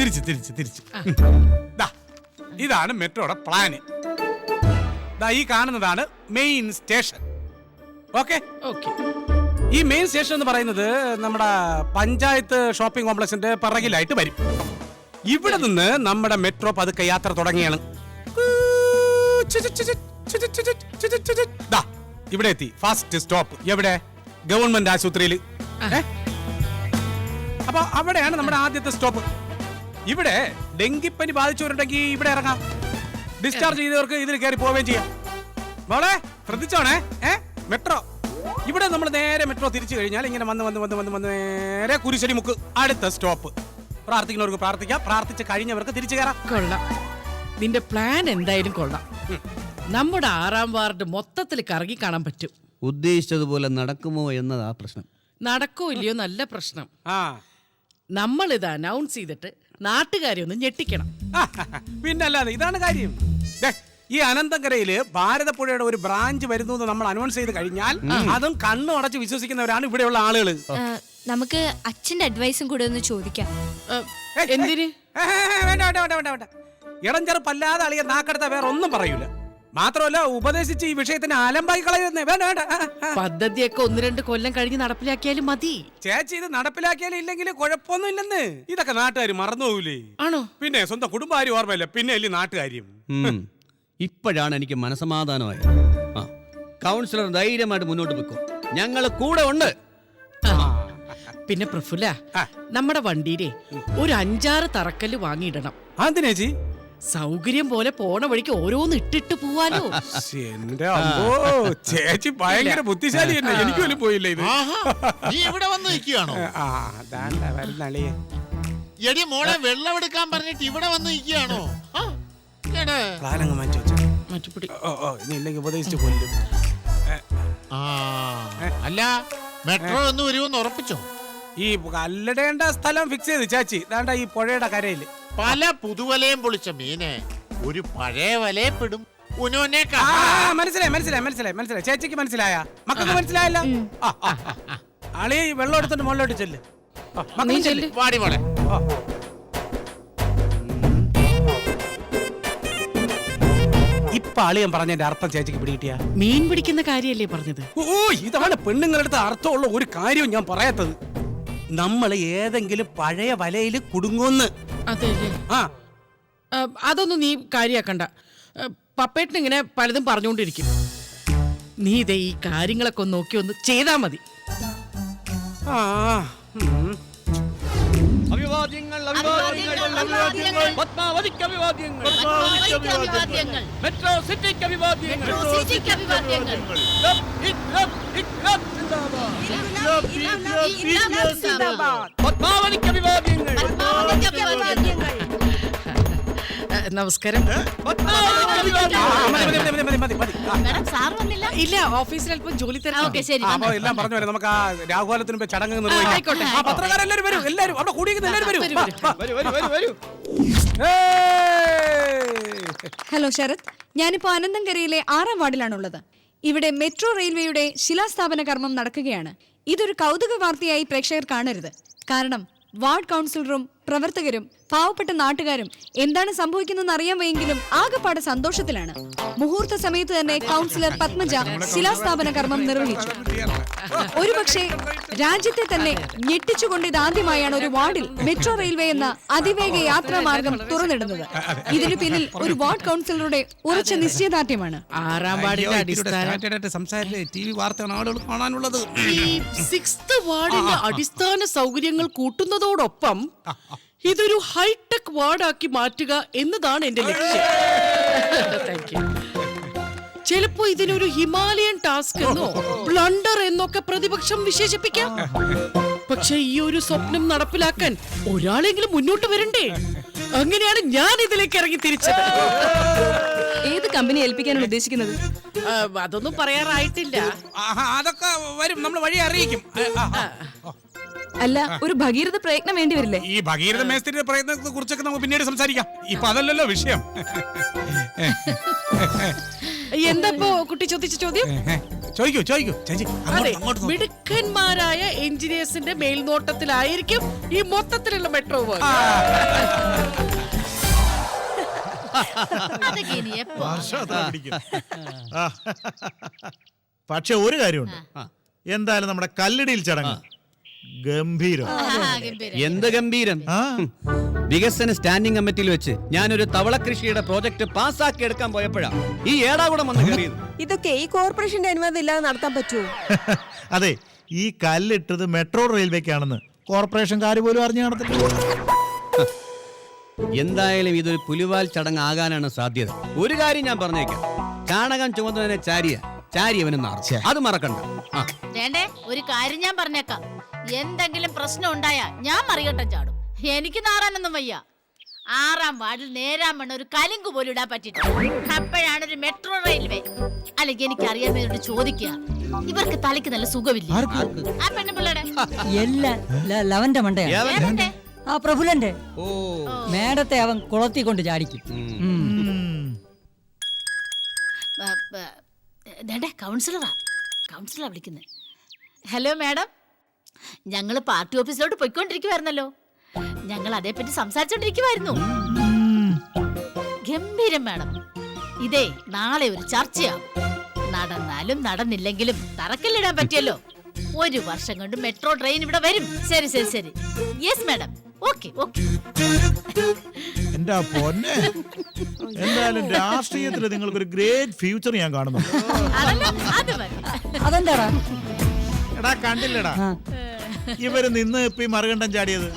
തിരിച്ച് തിരിച്ച് തിരിച്ച് ദാ, ഇതാണ് മെട്രോയുടെ പ്ലാന് ദാ ഈ കാണുന്നതാണ് മെയിൻ സ്റ്റേഷൻ ഓക്കെ ഓക്കെ ഈ മെയിൻ സ്റ്റേഷൻ എന്ന് പറയുന്നത് നമ്മുടെ പഞ്ചായത്ത് ഷോപ്പിംഗ് കോംപ്ലക്സിന്റെ പിറകിലായിട്ട് വരും ഇവിടെ നിന്ന് നമ്മുടെ മെട്രോ പതുക്കെ യാത്ര തുടങ്ങിയാണ് ദാ, ഇവിടെ എത്തി ഫാസ്റ്റ് സ്റ്റോപ്പ് എവിടെ ഗവൺമെന്റ് ആശുപത്രിയിൽ അപ്പൊ അവിടെയാണ് നമ്മുടെ ആദ്യത്തെ സ്റ്റോപ്പ് ഇവിടെ ഡെങ്കിപ്പനി ബാധിച്ചവരുണ്ടെങ്കിൽ ഇവിടെ ഇറങ്ങാം. ഡിസ്ചാർജ് ചെയ്തവർക്ക് ഇതിൽ കയറി പോവുകയും ചെയ്യാം. മോളെ ശ്രദ്ധിച്ചോണേ ഏ? മെട്രോ. ഇവിടെ നമ്മൾ നേരെ മെട്രോ തിരിച്ചു കഴിഞ്ഞാൽ ഇങ്ങനെ വന്ന് വന്ന് വന്ന് വന്ന് വന്ന് നേരെ കുരിശടി മുക്ക് അടുത്ത സ്റ്റോപ്പ്. പ്രാർത്ഥിക്കുന്നവർക്ക് പ്രാർത്ഥിക്കാം. പ്രാർത്ഥിച്ച് കഴിഞ്ഞവർക്ക് തിരിച്ചു കയറാം. കൊള്ളാം. നിന്റെ പ്ലാൻ എന്തായാലും കൊള്ളാം. നമ്മുടെ ആറാം വാർഡ് മൊത്തത്തിൽ കറങ്ങി കാണാൻ പറ്റും. ഉദ്ദേശിച്ചതുപോലെ നടക്കുമോ എന്നതാ പ്രശ്നം. നടക്കോ ഇല്ലയോ നല്ല പ്രശ്നം. ആ. നമ്മൾ ഇത് അനൗൺസ് ചെയ്തിട്ട് നാട്ടുകാരെ ഒന്ന് ഞെട്ടിക്കണം. പിന്നല്ലാതെ ഇതാണ് കാര്യം. ദേ, ഈ അനന്തങ്കരയിൽ ഭാരതപ്പുഴയുടെ ഒരു ബ്രാഞ്ച് വരുന്നു എന്ന് നമ്മൾ അനൗൺസ് ചെയ്ത് കഴിഞ്ഞാൽ അതും കണ്ണു അടച്ച് വിശ്വസിക്കുന്നവരാണ് ഇവിടെയുള്ള ആളുകൾ നമുക്ക് അച്ഛന്റെ അഡ്വൈസും കൂടെ ഒന്ന് ചോദിക്കാം. എന്തിന്? വേണ്ട വേണ്ട വേണ്ട വേണ്ട വേണ്ട. ഇടഞ്ചെറുപ്പല്ലാതെ അളിയ നാക്കടുത്ത വേറെ ഒന്നും പറയൂല. മാത്രമല്ല ഉപദേശിച്ച് ഈ വിഷയത്തിന് ആലമ്പായി കളയുന്നേ വേണ്ട വേണ്ട. ആ, ആ. പദ്ധതിയൊക്കെ ഒന്ന് രണ്ട് കൊല്ലം കഴിഞ്ഞ് നടപ്പിലാക്കിയാലും മതി. ചേച്ചി ഇത് നടപ്പിലാക്കിയാലും ഇല്ലെങ്കിൽ കുഴപ്പമൊന്നും ഇല്ലെന്ന് ഇതൊക്കെ നാട്ടുകാർ മറന്നുപോകൂലേ ആണോ? പിന്നെ സ്വന്തം കുടുംബകാര്യം ഓർമ്മയില്ല. പിന്നെ അല്ലേ നാട്ടുകാര്യം? ഉം. ഇപ്പോഴാണ് എനിക്ക് മനസമാധാനമായത്. ആ കൗൺസിലർ ധൈര്യമായിട്ട് മുന്നോട്ട് വെക്കും ഞങ്ങൾ കൂടെ ഉണ്ട്. പിന്നെ പ്രഫുല ആ. നമ്മുടെ വണ്ടിയിലെ ഒരു അഞ്ചാറ് തറക്കല്ല് വാങ്ങിയിടണം. എന്തിനേച്ചി സൗകര്യം പോലെ പോണ വഴിക്ക് ഓരോന്ന് ഇട്ടിട്ട് പോവാലോ. എന്റെ അമ്മോ ചേച്ചി ഭയങ്കര ബുദ്ധിശാലി തന്നെ. എനിക്ക് പോലും പോയില്ല ഇത്. ആഹാ, നീ ഇവിടെ വന്ന് നിൽക്കുകയാണോ? ആ അതാണ്ട എടി മോളെ വെള്ളം എടുക്കാൻ പറഞ്ഞിട്ട് ഇവിടെ വന്ന് നിൽക്കുകയാണോ? ആ, എടാ. പ്ലാനങ്ങ് മാറ്റി വെച്ചു. മറ്റുപിടി ഓ ഓ ഇനി ഇല്ലെങ്കിൽ ഉപദേശിച്ച് കൊല്ലും. ആ, അല്ല മെട്രോ എന്ന് വരുമെന്ന് ഉറപ്പിച്ചോ? ഈ കല്ലടേണ്ട സ്ഥലം ഫിക്സ് ചെയ്ത് ചേച്ചി. ദാണ്ട ഈ പുഴയുടെ കരയിൽ. പല പുതുവലയും പൊളിച്ച മീനെ ഒരു പഴയ വലയെ പെടും. ഉനോനെ ആ മനസ്സിലായി മനസ്സിലായി മനസ്സിലായി മനസ്സിലായി. ചേച്ചിക്ക് മനസ്സിലായ? മക്കൾക്ക് മനസ്സിലായല്ലോ? ആ, ആ, ആ. അളി ഈ വെള്ളം എടുത്തിട്ട് മുകളിലോട്ട് ചെല്ല്. ആ, മക്കളും ചെല്ല്. വാടി മോളെ. ആ. ഇപ്പൊ അളിയൻ പറഞ്ഞതിന്റെ അർത്ഥം ചേച്ചിക്ക് പിടികിട്ടിയ? മീൻ പിടിക്കുന്ന കാര്യല്ലേ പറഞ്ഞത്? ഓ ഇതാണ് പെണ്ണുങ്ങളുടെ അടുത്ത് അർത്ഥമുള്ള ഒരു കാര്യവും ഞാൻ പറയാത്തത്. നമ്മൾ ഏതെങ്കിലും പഴയ വലയിൽ കുടുങ്ങുമെന്ന്. ആ അതൊന്നും നീ കാര്യാക്കണ്ട പപ്പേട്ടൻ ഇങ്ങനെ പലതും പറഞ്ഞുകൊണ്ടിരിക്കും നീ ഇതേ ഈ കാര്യങ്ങളൊക്കെ ഒന്ന് നോക്കി ഒന്ന് ചെയ്താ മതി. അഭിവാദ്യങ്ങൾ അഭിവാദ്യങ്ങൾ അഭിവാദ്യങ്ങൾ പത്മാവതിക്ക് അഭിവാദ്യങ്ങൾ മെട്രോ സിറ്റിക്ക് അഭിവാദ്യങ്ങൾ ലബ്, നമസ്കാരം പത്മാവതിക്ക് സാർ. ആ, ഇല്ല ഓഫീസിൽ അല്പം ജോലി ഓക്കെ ശരി അപ്പൊ എല്ലാം പറഞ്ഞു വരാം നമുക്ക് ആ രാഹുകാലത്തിന് മുമ്പ് ചടങ്ങ് നിർവഹിക്കാം ആ പത്രക്കാരെല്ലാരും വരും എല്ലാരും അവിടെ കൂടിയിരിക്കുന്ന എല്ലാരും വരും വരൂ, വരൂ. വരൂ വരൂ വരൂ ഏയ്! ഹലോ ശരത് ഞാനിപ്പോ അനന്തങ്കരയിലെ ആറാം വാർഡിലാണുള്ളത് ഇവിടെ മെട്രോ റെയിൽവേയുടെ ശിലാസ്ഥാപന കർമ്മം നടക്കുകയാണ് ഇതൊരു കൗതുക വാർത്തയായി പ്രേക്ഷകർ കാണരുത് കാരണം വാർഡ് കൗൺസിലറും പ്രവർത്തകരും പാവപ്പെട്ട നാട്ടുകാരും എന്താണ് സംഭവിക്കുന്നതെന്ന് അറിയാൻ വയ്യെങ്കിലും ആകെപ്പാടെ സന്തോഷത്തിലാണ്. മുഹൂർത്ത സമയത്ത് തന്നെ കൗൺസിലർ പത്മജ ശിലാസ്ഥാപന കർമ്മം നിർവഹിച്ചു. ഒരുപക്ഷെ രാജ്യത്തെ തന്നെ ഞെട്ടിച്ചുകൊണ്ട് ഇതാദ്യമായാണ് ഒരു വാർഡിൽ മെട്രോ റെയിൽവേ എന്ന അതിവേഗ യാത്രാ മാർഗം തുറന്നിടുന്നത്. ഇതിനു പിന്നിൽ ഒരു വാർഡ് കൗൺസിലറുടെ ഉറച്ച നിശ്ചയദാർഢ്യമാണ്. ആറാം വാർഡിന്റെ അടിസ്ഥാന സൗകര്യങ്ങൾ കൂട്ടുന്നതോടൊപ്പം ഇതൊരു ഹൈടെക് വാർഡാക്കി മാറ്റുക എന്നതാണ് എന്റെ ലക്ഷ്യം. താങ്ക് യു ചിലപ്പോ ഇതിനൊരു ഹിമാലയൻ ടാസ്ക് എന്നോ ബ്ലണ്ടർ എന്നൊക്കെ പ്രതിപക്ഷം വിശേഷിപ്പിക്കാം. പക്ഷെ ഈ ഒരു സ്വപ്നം നടപ്പിലാക്കാൻ ഒരാളെങ്കിലും മുന്നോട്ട് വരണ്ടേ? അങ്ങനെയാണ് ഞാൻ ഇതിലേക്ക് ഇറങ്ങി തിരിച്ചത്. ഏത് കമ്പനി ഏൽപ്പിക്കാനാണ് ഉദ്ദേശിക്കുന്നത്? ആ, അതൊന്നും പറയാറായിട്ടില്ല. ആഹാ, അതൊക്കെ വരും. നമ്മൾ വഴി അറിയിക്കും. ആ, ആ, ആ. അല്ല ഒരു ഭഗീരഥ പ്രയത്നം വേണ്ടി വരില്ലേ? ഈ ഭഗീരഥ മേസ്ത്രിയുടെ പ്രയത്നത്തെ കുറിച്ചൊക്കെ നമുക്ക് പിന്നീട് സംസാരിക്കാം. ഇപ്പൊ അതല്ലല്ലോ വിഷയം. എന്തപ്പോ കുട്ടി ചോദിച്ച ചോദ്യം? ചോദിക്കൂ ചോദിക്കൂ. ചേച്ചി അതെ. മിടുക്കന്മാരായ എഞ്ചിനീയേഴ്സിന്റെ മേൽനോട്ടത്തിലായിരിക്കും ഈ മൊത്തത്തിലുള്ള മെട്രോ. പക്ഷെ ഒരു കാര്യമുണ്ട്. എന്തായാലും നമ്മുടെ കല്ലിടിയിൽ ചടങ്ങ്. ഗംഭീരം. എന്ത് ഗംഭീരം? വികസന സ്റ്റാൻഡിംഗ് കമ്മിറ്റിയിൽ വെച്ച് ഞാനൊരു തവള കൃഷിയുടെ പ്രോജക്ട് പാസ്സാക്കി എടുക്കാൻ പോയപ്പോഴാ ഈ ഏടാകൂടം വന്ന് കയറിയത് ഇതൊക്കെ ഈ കോർപ്പറേഷന്റെ അനുമതി ഇല്ലാതെ നടത്താൻ പറ്റുമോ അതെ ഈ കല്ലിട്ടത് മെട്രോ റെയിൽവേക്കാണെന്ന് കോർപ്പറേഷൻകാർ പോലും അറിഞ്ഞു നടത്തില്ല എന്തായാലും ഇതൊരു പുലിവാൽ ചടങ്ങ് ആകാനാണ് സാധ്യത. ഒരു കാര്യം ഞാൻ പറഞ്ഞേക്കാം. ചാണകം ചുമന്നതിനെ ചാരിയ ചാരിയവന് നാറും. അത് മറക്കണ്ട. ആ. വേണ്ടേ ഒരു കാര്യം ഞാൻ പറഞ്ഞേക്കാം. എന്തെങ്കിലും പ്രശ്നം ഉണ്ടായാ ഞാൻ മറികട്ടം ചാടും. എനിക്ക് നാറാനൊന്നും വയ്യ. ആറാം വാർഡിൽ നേരാൻ വണ്ണ ഒരു കലിങ്ക് പോലും ഇടാൻ പറ്റിട്ട് അപ്പോഴാണ് ഒരു മെട്രോ റെയിൽവേ. അല്ലെങ്കിൽ എനിക്ക് അറിയാൻ ചോദിക്കുക. ഇവർക്ക് തലയ്ക്ക് നല്ല സുഖമില്ല? ആ പെണ്ണുപിള്ളയുടെ എല്ലാം ല- ലവന്റെ മണ്ടയാണ്? ഏവന്റെ? ആ പ്രഫുലന്റെ. ഓ. മേടത്തെ അവൻ കുളത്തി കൊണ്ട് ചാടിക്കും ഉം. ഉം. ബ- ബ- ദേണ്ടേ കൗൺസിലറാ കൗൺസിലറാ വിളിക്കുന്നത് ഹലോ മാഡം ഞങ്ങൾ പാർട്ടി ഓഫീസിലോട്ട് പോയിക്കൊണ്ടിരിക്കുവായിരുന്നല്ലോ. ഞങ്ങൾ അതേപ്പറ്റി സംസാരിച്ചോണ്ടിരിക്കുവായിരുന്നു. ഗംഭീരം മാഡം ഇതേ നാളെ ഒരു ചർച്ചയാവും നടന്നാലും നടന്നില്ലെങ്കിലും തറക്കല്ലിടാൻ പറ്റിയല്ലോ. ഒരു വർഷം കൊണ്ട് മെട്രോ ട്രെയിൻ ഇവിടെ വരും. ശരി ശരി ശരി. യെസ് മാഡം ഓക്കെ ഓക്കെ എന്താ പൊന്നെ. എന്തായാലും രാഷ്ട്രീയത്തിൽ നിങ്ങൾക്കൊരു ഗ്രേറ്റ് ഫ്യൂച്ചർ ഞാൻ കാണുന്നു അതെന്താടാ? എടാ കണ്ടില്ലടാ. ഇവർ നിന്ന് ഇപ്പൊ ഈ മറുകണ്ഠം ചാടിയത്